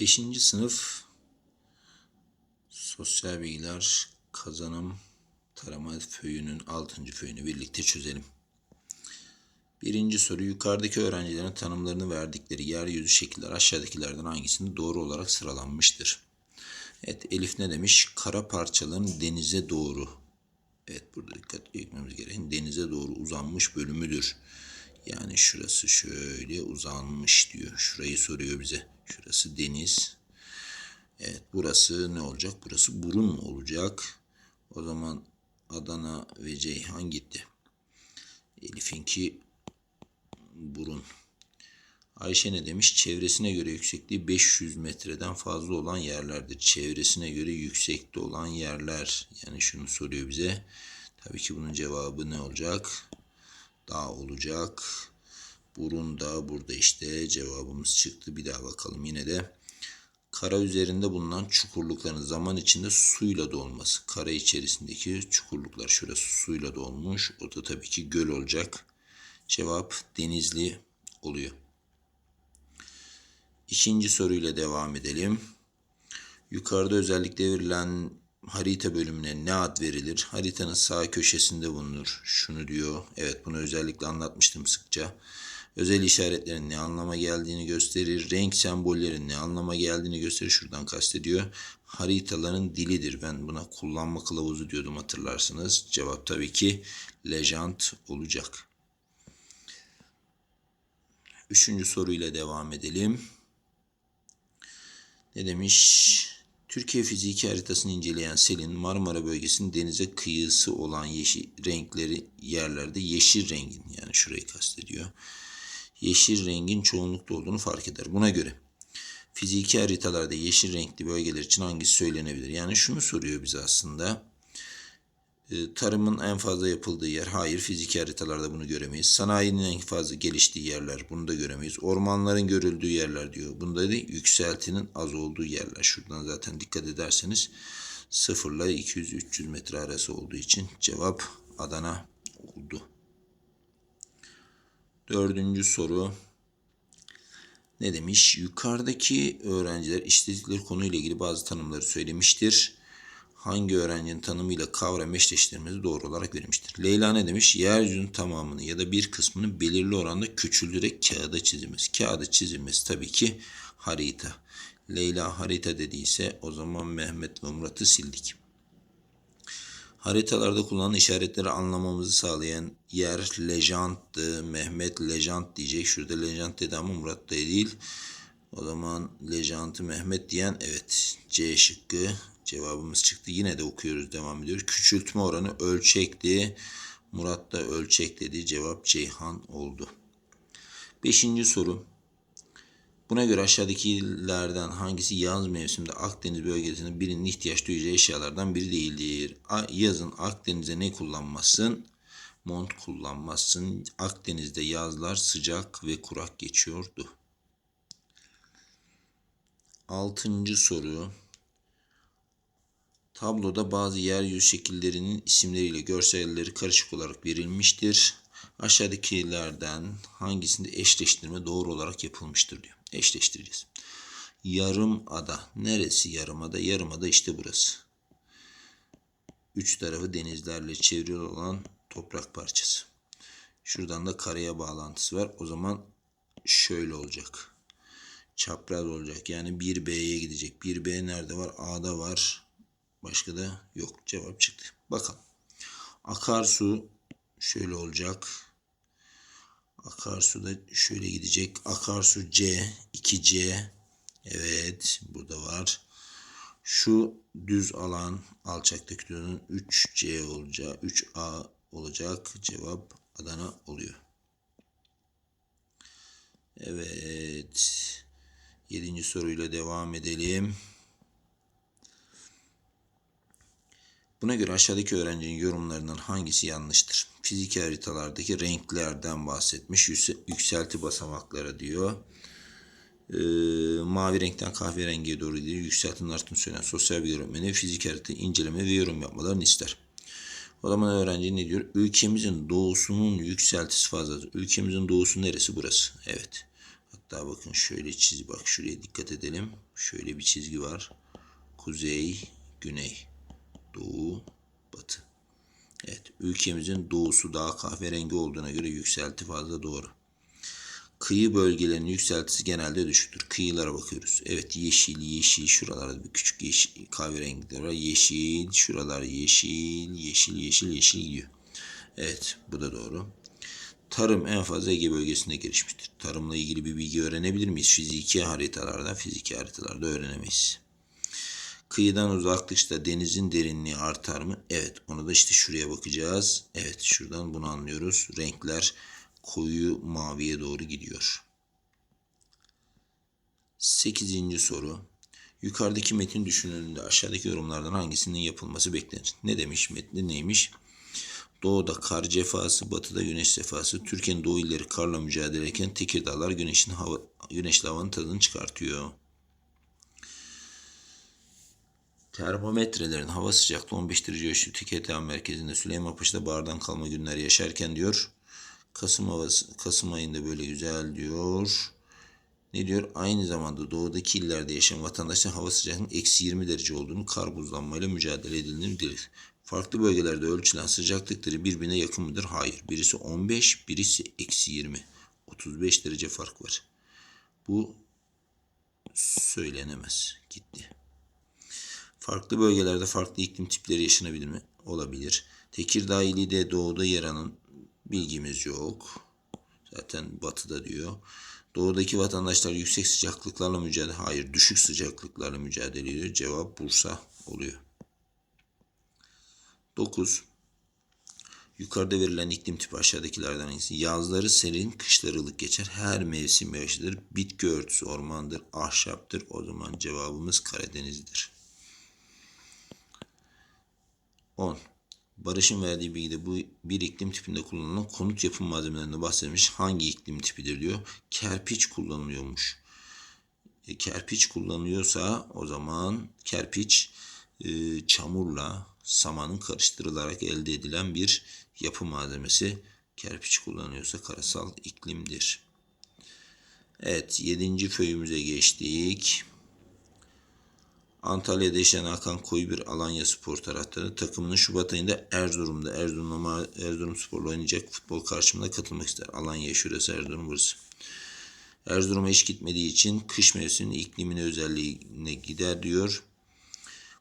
Beşinci sınıf sosyal bilgiler kazanım tarama föyünün altıncı föyünü birlikte çözelim. Birinci soru yukarıdaki öğrencilerin tanımlarını verdikleri yeryüzü şekiller aşağıdakilerden hangisinde doğru olarak sıralanmıştır? Evet Elif ne demiş? Kara parçaların denize doğru. Evet burada dikkat etmemiz gereken denize doğru uzanmış bölümüdür. Yani şurası şöyle uzanmış diyor. Şurayı soruyor bize. Şurası deniz. Evet burası ne olacak? Burası burun mu olacak? O zaman Adana ve Ceyhan gitti. Elif'inki burun. Ayşe ne demiş? Çevresine göre yüksekliği 500 metreden fazla olan yerlerdir. Çevresine göre yüksekte olan yerler. Yani şunu soruyor bize. Tabii ki bunun cevabı ne olacak? Dağ olacak. Burun da burada işte cevabımız çıktı. Bir daha bakalım yine de. Kara üzerinde bulunan çukurlukların zaman içinde suyla dolması. Kara içerisindeki çukurluklar şurası suyla dolmuş. O da tabii ki göl olacak. Cevap Denizli oluyor. İkinci soruyla devam edelim. Yukarıda özellikle verilen harita bölümüne ne ad verilir? Haritanın sağ köşesinde bulunur. Şunu diyor. Evet bunu özellikle anlatmıştım sıkça. Özel işaretlerin ne anlama geldiğini gösterir. Renk sembollerin ne anlama geldiğini gösterir. Şuradan kastediyor. Haritaların dilidir. Ben buna kullanma kılavuzu diyordum hatırlarsınız. Cevap tabii ki lejant olacak. Üçüncü soruyla devam edelim. Ne demiş? Türkiye fiziki haritasını inceleyen Selin Marmara bölgesinin denize kıyısı olan yeşil renkleri yerlerde yeşil rengin yani şurayı kastediyor. Yeşil rengin çoğunlukta olduğunu fark eder. Buna göre fiziki haritalarda yeşil renkli bölgeler için hangisi söylenebilir? Yani şunu soruyor bize aslında. E, tarımın en fazla yapıldığı yer. Hayır fiziki haritalarda bunu göremeyiz. Sanayinin en fazla geliştiği yerler. Bunu da göremeyiz. Ormanların görüldüğü yerler diyor. Bunda da yükseltinin az olduğu yerler. Şuradan zaten dikkat ederseniz 0 ile 200-300 metre arası olduğu için cevap Adana oldu. Dördüncü soru. Ne demiş? Yukarıdaki öğrenciler işledikleri konuyla ilgili bazı tanımları söylemiştir hangi öğrencinin tanımıyla kavram eşleştirmesi doğru olarak verilmiştir. Leyla ne demiş? Yeryüzünün tamamını ya da bir kısmını belirli oranda küçüldürerek kağıda çizilmesi. Kağıda çizilmesi tabii ki harita. Leyla harita dediyse o zaman Mehmet ve Murat'ı sildik. Haritalarda kullanılan işaretleri anlamamızı sağlayan yer lejanttı. Mehmet lejant diyecek. Şurada lejant dedi ama Murat da değil. O zaman lejantı Mehmet diyen evet C şıkkı cevabımız çıktı. Yine de okuyoruz devam ediyoruz. Küçültme oranı ölçekti. Murat da ölçek dedi. Cevap Ceyhan oldu. Beşinci soru. Buna göre aşağıdakilerden hangisi yaz mevsiminde Akdeniz bölgesinde birinin ihtiyaç duyacağı eşyalardan biri değildir? Yazın Akdeniz'e ne kullanmazsın? Mont kullanmazsın. Akdeniz'de yazlar sıcak ve kurak geçiyordu. Altıncı soru. Tabloda bazı yeryüzü şekillerinin isimleriyle görselleri karışık olarak verilmiştir. Aşağıdakilerden hangisinde eşleştirme doğru olarak yapılmıştır diyor. Eşleştireceğiz. Yarım ada. Neresi yarım ada? Yarım ada işte burası. Üç tarafı denizlerle çevrili olan toprak parçası. Şuradan da karaya bağlantısı var. O zaman şöyle olacak. Çapraz olacak. Yani 1B'ye gidecek. 1B nerede var? A'da var. Başka da yok. Cevap çıktı. Bakalım. Akarsu şöyle olacak. Akarsu da şöyle gidecek. Akarsu C, 2C. Evet, burada var. Şu düz alan alçaktaki düzün 3C olacak. 3A olacak. Cevap Adana oluyor. Evet. Yedinci soruyla devam edelim. Buna göre aşağıdaki öğrencinin yorumlarından hangisi yanlıştır? Fiziki haritalardaki renklerden bahsetmiş. Yükselti basamakları diyor. Ee, mavi renkten kahverengiye doğru diyor. Yükseltinin arttığını söyleyen sosyal bir öğretmeni fizik harita inceleme ve yorum yapmalarını ister. O zaman öğrenci ne diyor? Ülkemizin doğusunun yükseltisi fazladır. Ülkemizin doğusu neresi? Burası. Evet. Hatta bakın şöyle çiz bak şuraya dikkat edelim. Şöyle bir çizgi var. Kuzey, güney, doğu, batı. Evet, ülkemizin doğusu daha kahverengi olduğuna göre yükselti fazla doğru. Kıyı bölgelerinin yükseltisi genelde düşüktür. Kıyılara bakıyoruz. Evet yeşil yeşil şuralarda bir küçük yeşil kahverengiler var. Yeşil şuralar yeşil yeşil yeşil yeşil gidiyor. Evet bu da doğru. Tarım en fazla Ege bölgesinde gelişmiştir. Tarımla ilgili bir bilgi öğrenebilir miyiz? Fiziki haritalarda, fiziki haritalarda öğrenemeyiz. Kıyıdan uzaklıkta denizin derinliği artar mı? Evet, onu da işte şuraya bakacağız. Evet, şuradan bunu anlıyoruz. Renkler koyu maviye doğru gidiyor. Sekizinci soru. Yukarıdaki metin düşünülünde aşağıdaki yorumlardan hangisinin yapılması beklenir? Ne demiş metni neymiş? Doğuda kar cefası, batıda güneş sefası. Türkiye'nin doğu illeri karla mücadele ederken Tekirdağlar güneşin hava, güneşli havanın tadını çıkartıyor. Termometrelerin hava sıcaklığı 15 derece ölçtü Tekirdağ merkezinde Süleymanpaşa'da bardan kalma günler yaşarken diyor. Kasım havası, Kasım ayında böyle güzel diyor. Ne diyor? Aynı zamanda doğudaki illerde yaşayan vatandaşların hava sıcaklığının eksi 20 derece olduğunu kar buzlanmayla mücadele edildiğini bilir. Farklı bölgelerde ölçülen sıcaklıkları birbirine yakın mıdır? Hayır. Birisi 15, birisi eksi 20. 35 derece fark var. Bu söylenemez. Gitti. Farklı bölgelerde farklı iklim tipleri yaşanabilir mi? Olabilir. Tekirdağ ili de doğuda yer alan bilgimiz yok. Zaten batıda diyor. Doğudaki vatandaşlar yüksek sıcaklıklarla mücadele, hayır düşük sıcaklıklarla mücadele ediyor. Cevap Bursa oluyor. 9. Yukarıda verilen iklim tipi aşağıdakilerden hangisi? Yazları serin, kışları ılık geçer. Her mevsim yağışlıdır. Bitki örtüsü ormandır, ahşaptır. O zaman cevabımız Karadeniz'dir. 10. Barış'ın verdiği bilgide bu bir iklim tipinde kullanılan konut yapım malzemelerinde bahsedilmiş. Hangi iklim tipidir diyor. Kerpiç kullanılıyormuş. E, kerpiç kullanılıyorsa o zaman kerpiç e, çamurla samanın karıştırılarak elde edilen bir yapı malzemesi. Kerpiç kullanıyorsa karasal iklimdir. Evet, yedinci föyümüze geçtik. Antalya'da yaşayan Hakan Koyu bir Alanya Spor taraftarı takımının Şubat ayında Erzurum'da Erzurum'la Erzurum Spor'la oynayacak futbol karşımına katılmak ister. Alanya şurası Erzurum burası. Erzurum'a hiç gitmediği için kış mevsiminin iklimine özelliğine gider diyor.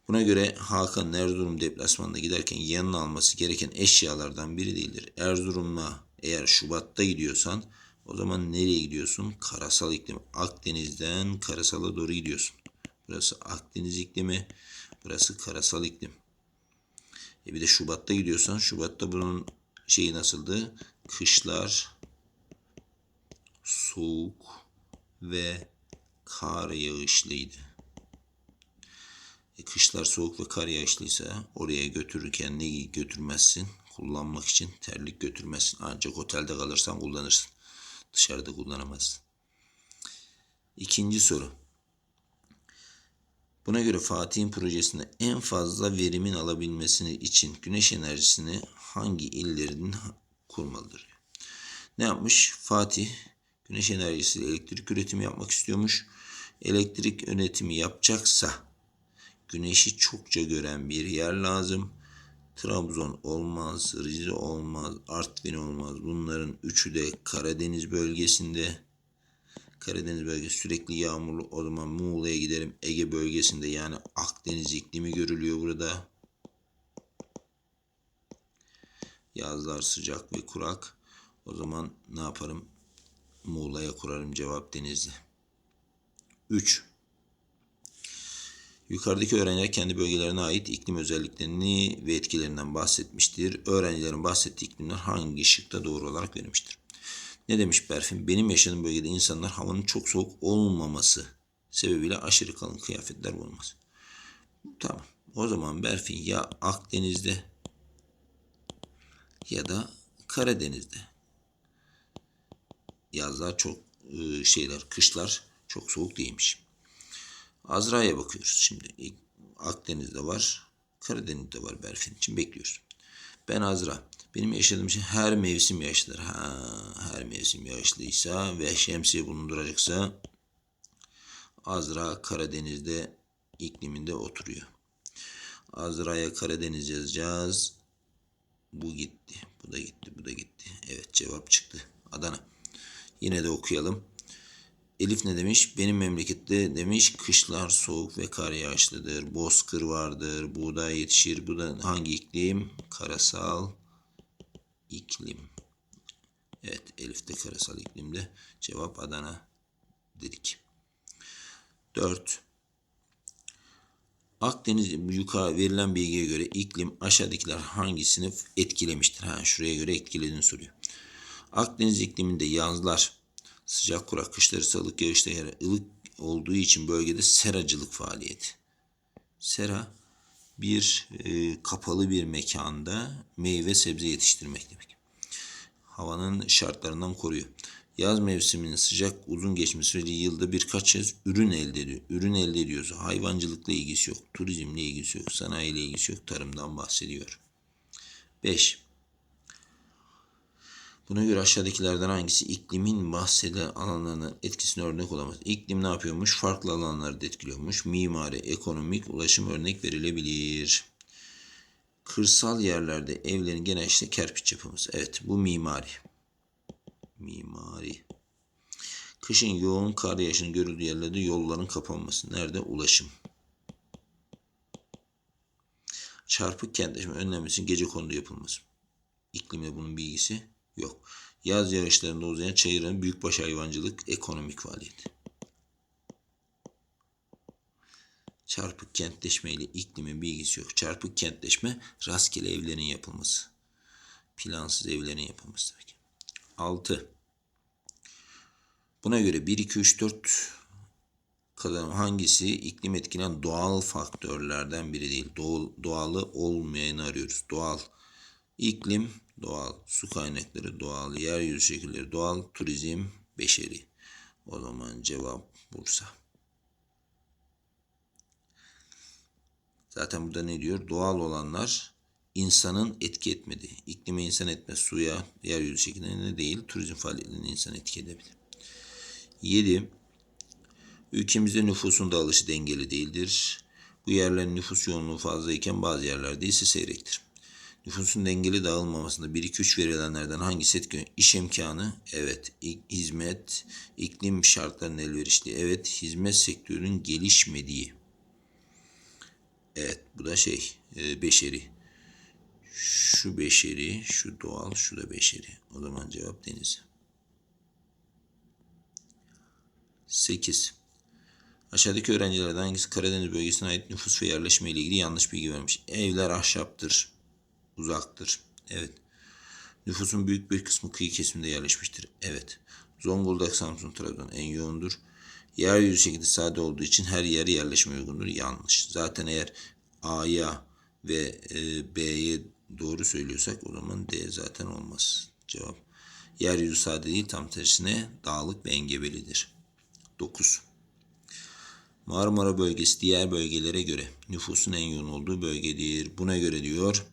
Buna göre Hakan Erzurum deplasmanına giderken yanına alması gereken eşyalardan biri değildir. Erzurum'a eğer Şubat'ta gidiyorsan o zaman nereye gidiyorsun? Karasal iklim. Akdeniz'den karasala doğru gidiyorsun. Burası Akdeniz iklimi. Burası karasal iklim. E bir de Şubat'ta gidiyorsan Şubat'ta bunun şeyi nasıldı? Kışlar soğuk ve kar yağışlıydı. E kışlar soğuk ve kar yağışlıysa oraya götürürken ne götürmezsin? Kullanmak için terlik götürmezsin. Ancak otelde kalırsan kullanırsın. Dışarıda kullanamazsın. İkinci soru. Buna göre Fatih'in projesinde en fazla verimin alabilmesini için güneş enerjisini hangi illerin kurmalıdır? Ne yapmış? Fatih güneş enerjisiyle elektrik üretimi yapmak istiyormuş. Elektrik üretimi yapacaksa güneşi çokça gören bir yer lazım. Trabzon olmaz, Rize olmaz, Artvin olmaz. Bunların üçü de Karadeniz bölgesinde. Karadeniz bölgesi sürekli yağmurlu. O zaman Muğla'ya giderim. Ege bölgesinde yani Akdeniz iklimi görülüyor burada. Yazlar sıcak ve kurak. O zaman ne yaparım? Muğla'ya kurarım cevap Denizli. 3. Yukarıdaki öğrenciler kendi bölgelerine ait iklim özelliklerini ve etkilerinden bahsetmiştir. Öğrencilerin bahsettiği iklimler hangi şıkta doğru olarak verilmiştir? Ne demiş Berfin? Benim yaşadığım bölgede insanlar havanın çok soğuk olmaması sebebiyle aşırı kalın kıyafetler bulunmaz. Tamam. O zaman Berfin ya Akdeniz'de ya da Karadeniz'de. Yazlar çok e, şeyler, kışlar çok soğuk değilmiş. Azra'ya bakıyoruz şimdi. Akdeniz'de var, Karadeniz'de var Berfin için bekliyoruz. Ben Azra. Benim yaşadığım şey her mevsim yağışlıdır. Ha, her mevsim yağışlıysa ve şemsiye bulunduracaksa Azra Karadeniz'de ikliminde oturuyor. Azra'ya Karadeniz yazacağız. Bu gitti. Bu da gitti. Bu da gitti. Evet cevap çıktı. Adana. Yine de okuyalım. Elif ne demiş? Benim memlekette demiş kışlar soğuk ve kar yağışlıdır. Bozkır vardır. Buğday yetişir. Bu da hangi iklim? Karasal iklim. Evet Elif de karasal iklimde. Cevap Adana dedik. 4. Akdeniz yukarı verilen bilgiye göre iklim aşağıdakiler hangisini etkilemiştir? Ha şuraya göre etkilediğini soruyor. Akdeniz ikliminde yazlar sıcak kurak, kışları salık yağışlı yer ılık olduğu için bölgede seracılık faaliyeti. Sera bir e, kapalı bir mekanda meyve sebze yetiştirmek demek. Havanın şartlarından koruyor. Yaz mevsiminin sıcak uzun geçmesi süreci yılda birkaç kez ürün elde ediyor. Ürün elde ediyorsa hayvancılıkla ilgisi yok, turizmle ilgisi yok, sanayiyle ilgisi yok, tarımdan bahsediyor. 5. Buna göre aşağıdakilerden hangisi iklimin bahsedilen alanlarının etkisine örnek olamaz? İklim ne yapıyormuş? Farklı alanları da etkiliyormuş. Mimari, ekonomik, ulaşım örnek verilebilir. Kırsal yerlerde evlerin genel işte kerpiç yapılması. Evet bu mimari. Mimari. Kışın yoğun kar yağışının görüldüğü yerlerde yolların kapanması. Nerede? Ulaşım. Çarpık kentleşme önlenmesinin gece kondu yapılması. İklimde bunun bilgisi yok. Yaz yağışlarında uzayan çayırın büyükbaş hayvancılık ekonomik faaliyet. Çarpık kentleşme ile iklimin bilgisi yok. Çarpık kentleşme rastgele evlerin yapılması. Plansız evlerin yapılması demek. 6. Buna göre 1, 2, 3, 4 kadar hangisi iklim etkilen doğal faktörlerden biri değil. Doğal, doğalı olmayanı arıyoruz. Doğal iklim doğal, su kaynakları doğal, yeryüzü şekilleri doğal, turizm beşeri. O zaman cevap Bursa. Zaten burada ne diyor? Doğal olanlar insanın etki etmediği. İklime insan etme, suya, yeryüzü şekillerine değil, turizm faaliyetlerine insan etki edebilir. 7. Ülkemizde nüfusun dağılışı dengeli değildir. Bu yerlerin nüfus yoğunluğu fazlayken bazı yerlerde ise seyrektir. Nüfusun dengeli dağılmamasında 1-2-3 verilenlerden hangisi etkili? İş imkanı, evet. Hizmet, iklim şartlarının elverişli, evet. Hizmet sektörünün gelişmediği. Evet, bu da şey, e, beşeri. Şu beşeri, şu doğal, şu da beşeri. O zaman cevap deniz. 8. Aşağıdaki öğrencilerden hangisi Karadeniz bölgesine ait nüfus ve yerleşme ile ilgili yanlış bilgi vermiş? Evler ahşaptır, uzaktır. Evet. Nüfusun büyük bir kısmı kıyı kesiminde yerleşmiştir. Evet. Zonguldak, Samsun, Trabzon en yoğundur. Yeryüzü şekli sade olduğu için her yer yerleşme uygundur. Yanlış. Zaten eğer A'ya ve e, B'ye doğru söylüyorsak o zaman D zaten olmaz. Cevap. Yeryüzü sade değil tam tersine dağlık ve engebelidir. 9. Marmara bölgesi diğer bölgelere göre nüfusun en yoğun olduğu bölgedir. Buna göre diyor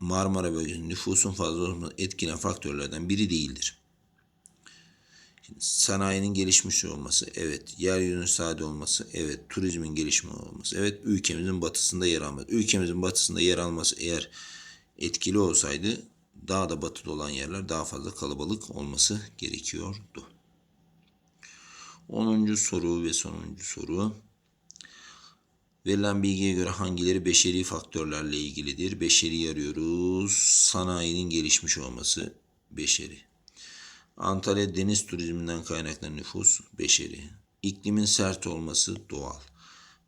Marmara bölgesinin nüfusun fazla olmasını etkilen faktörlerden biri değildir. Sanayinin gelişmiş olması, evet. Yeryüzünün sade olması, evet. Turizmin gelişme olması, evet. Ülkemizin batısında yer alması. Ülkemizin batısında yer alması eğer etkili olsaydı daha da batıda olan yerler daha fazla kalabalık olması gerekiyordu. 10. soru ve sonuncu soru. Verilen bilgiye göre hangileri beşeri faktörlerle ilgilidir? Beşeri arıyoruz. Sanayinin gelişmiş olması beşeri. Antalya deniz turizminden kaynaklanan nüfus beşeri. İklimin sert olması doğal.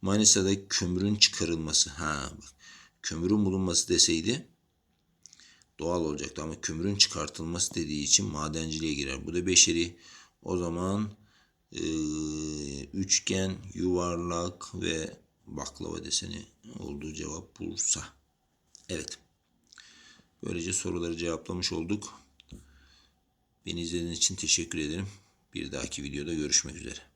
Manisa'da kömürün çıkarılması. Ha bak. Kömürün bulunması deseydi doğal olacaktı ama kömürün çıkartılması dediği için madenciliğe girer. Bu da beşeri. O zaman e, üçgen, yuvarlak ve baklava deseni olduğu cevap Bursa. Evet. Böylece soruları cevaplamış olduk. Beni izlediğiniz için teşekkür ederim. Bir dahaki videoda görüşmek üzere.